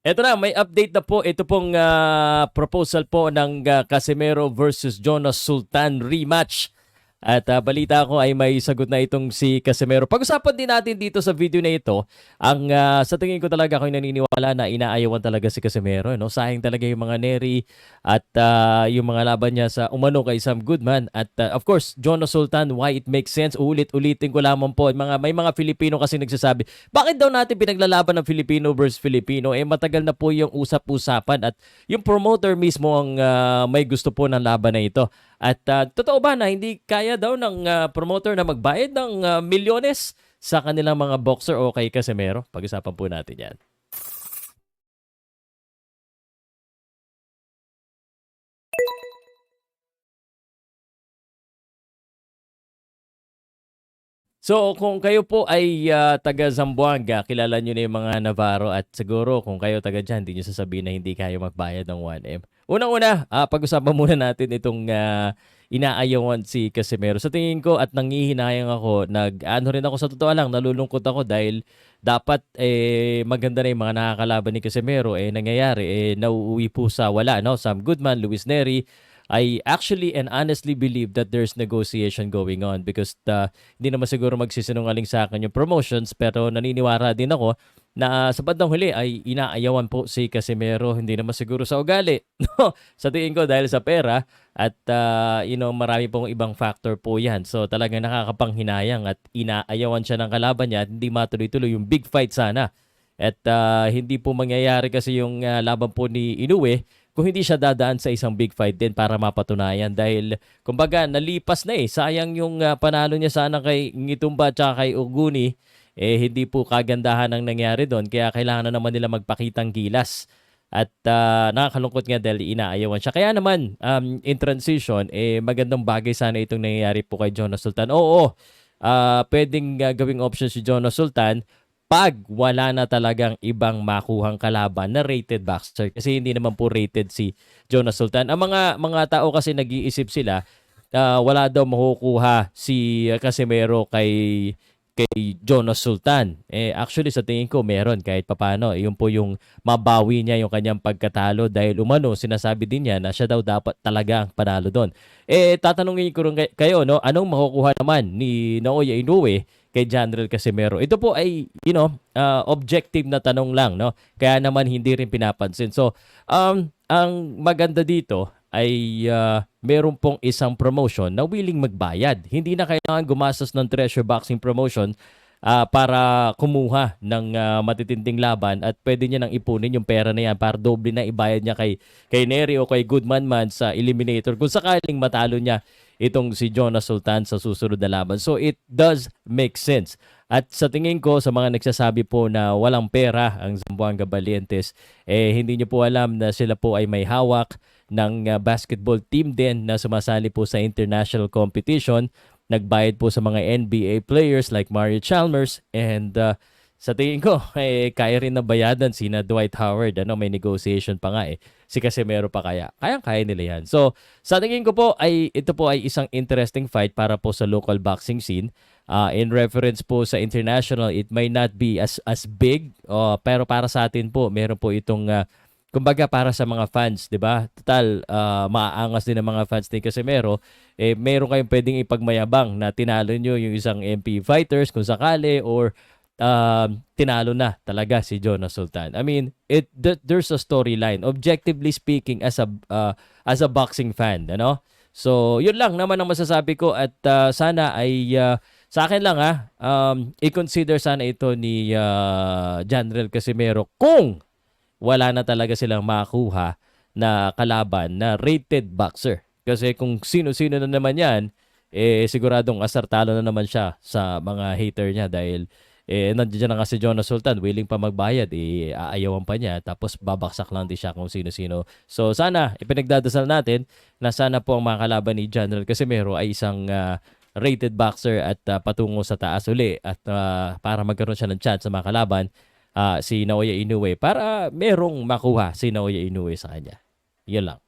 Eto na, may update na po. Ito pong ah, proposal po ng ah, Casimero versus Jonas Sultan rematch. At ah, balita ko ay may sagot na itong si Casimero. Pag-usapan din natin dito sa video na ito, ang ah, sa tingin ko talaga ako naniniwala na inaayawan talaga si Casimero. No? Sayang talaga yung mga Neri at ah, yung mga laban niya sa umano kay Sam Goodman. At ah, of course, Jonas Sultan, why it makes sense. Ulit-ulitin ko lamang po. Mga, may mga Filipino kasi nagsasabi, bakit daw natin pinaglalaban ng Filipino versus Filipino? Eh matagal na po yung usap-usapan at yung promoter mismo ang ah, may gusto po ng laban na ito. At ah, totoo ba na hindi kaya daw ng ah, promoter na magbayad ng ah, milyones sa kanilang mga boxer o kay Casimero? Pag-usapan po natin yan. So kung kayo po ay ah, taga Zamboanga, kilala nyo na yung mga Navarro at siguro kung kayo taga dyan, hindi nyo sasabihin na hindi kayo magbayad ng 1M. Unang-una, ah, pag-usapan muna natin itong ah, inaayawan si Casimero. Sa tingin ko at nangihinayang ako, nag, ano rin ako sa totoo lang, nalulungkot ako dahil dapat eh, maganda na yung mga nakakalaban ni Casimero. Eh, nangyayari, eh, nauuwi po sa wala. No? Sam Goodman, Luis Neri, I actually and honestly believe that there's negotiation going on because uh, hindi naman siguro magsisinungaling sa akin yung promotions pero naniniwara din ako na sa bandang huli ay inaayawan po si Casimero. Hindi naman siguro sa ugali sa tingin ko dahil sa pera at uh, you know marami pong ibang factor po yan. So talaga nakakapanghinayang at inaayawan siya ng kalaban niya at hindi matuloy-tuloy yung big fight sana. At uh, hindi po mangyayari kasi yung uh, laban po ni Inoue kung hindi siya dadaan sa isang big fight din para mapatunayan dahil kumbaga nalipas na eh sayang yung uh, panalo niya sana kay Ngitumba at kay Uguni eh hindi po kagandahan ang nangyari doon kaya kailangan na naman nila magpakitang gilas at uh, nakakalungkot nga dahil inaayawan siya. Kaya naman, um, in transition, eh, magandang bagay sana itong nangyayari po kay Jonas Sultan. Oo, uh, pwedeng uh, gawing option si Jonas Sultan pag wala na talagang ibang makuhang kalaban na rated boxer kasi hindi naman po rated si Jonas Sultan. Ang mga mga tao kasi nag-iisip sila uh, wala daw makukuha si Casimero kay kay Jonas Sultan. Eh actually sa tingin ko meron kahit papano. Yun po yung mabawi niya yung kanyang pagkatalo dahil umano sinasabi din niya na siya daw dapat talaga ang panalo doon. Eh tatanungin ko rin kayo no, anong makukuha naman ni Naoya Inoue kay General Casimero. Ito po ay, you know, uh, objective na tanong lang, no? Kaya naman hindi rin pinapansin. So, um, ang maganda dito ay uh, meron pong isang promotion na willing magbayad. Hindi na kailangan gumastos ng treasure boxing promotion uh, para kumuha ng uh, matitinding laban at pwede niya nang ipunin yung pera na yan para doble na ibayad niya kay, kay Neri o kay Goodman man sa eliminator kung sakaling matalo niya itong si Jonas Sultan sa susunod na laban. So it does make sense. At sa tingin ko sa mga nagsasabi po na walang pera ang Zamboanga Valientes, eh hindi niyo po alam na sila po ay may hawak ng uh, basketball team din na sumasali po sa international competition. Nagbayad po sa mga NBA players like Mario Chalmers and uh, sa tingin ko, eh, kaya rin na bayadan sina Dwight Howard. Ano, may negotiation pa nga eh. Si Casimero pa kaya. Kayang-kaya nila yan. So, sa tingin ko po, ay, ito po ay isang interesting fight para po sa local boxing scene. Uh, in reference po sa international, it may not be as as big. Uh, pero para sa atin po, meron po itong... Uh, kumbaga para sa mga fans, 'di ba? Total uh, maaangas din ng mga fans ni Casimero, eh meron kayong pwedeng ipagmayabang na tinalo niyo yung isang MP fighters kung sakali or uh, tinalo na talaga si Jonas Sultan. I mean, it th- there's a storyline. Objectively speaking as a uh, as a boxing fan, ano? So, yun lang naman ang masasabi ko at uh, sana ay uh, sa akin lang ha, um, i-consider sana ito ni uh, General Casimero kung wala na talaga silang makuha na kalaban na rated boxer. Kasi kung sino-sino na naman yan, eh siguradong asartalo na naman siya sa mga hater niya dahil eh nandiyan na kasi Jonas Sultan willing pa magbayad eh aayawan pa niya tapos babaksak lang din siya kung sino-sino so sana ipinagdadasal natin na sana po ang mga kalaban ni General Casimero ay isang uh, rated boxer at uh, patungo sa taas uli at uh, para magkaroon siya ng chance sa mga kalaban uh, si Naoya Inoue para merong makuha si Naoya Inoue sa kanya. Yun lang.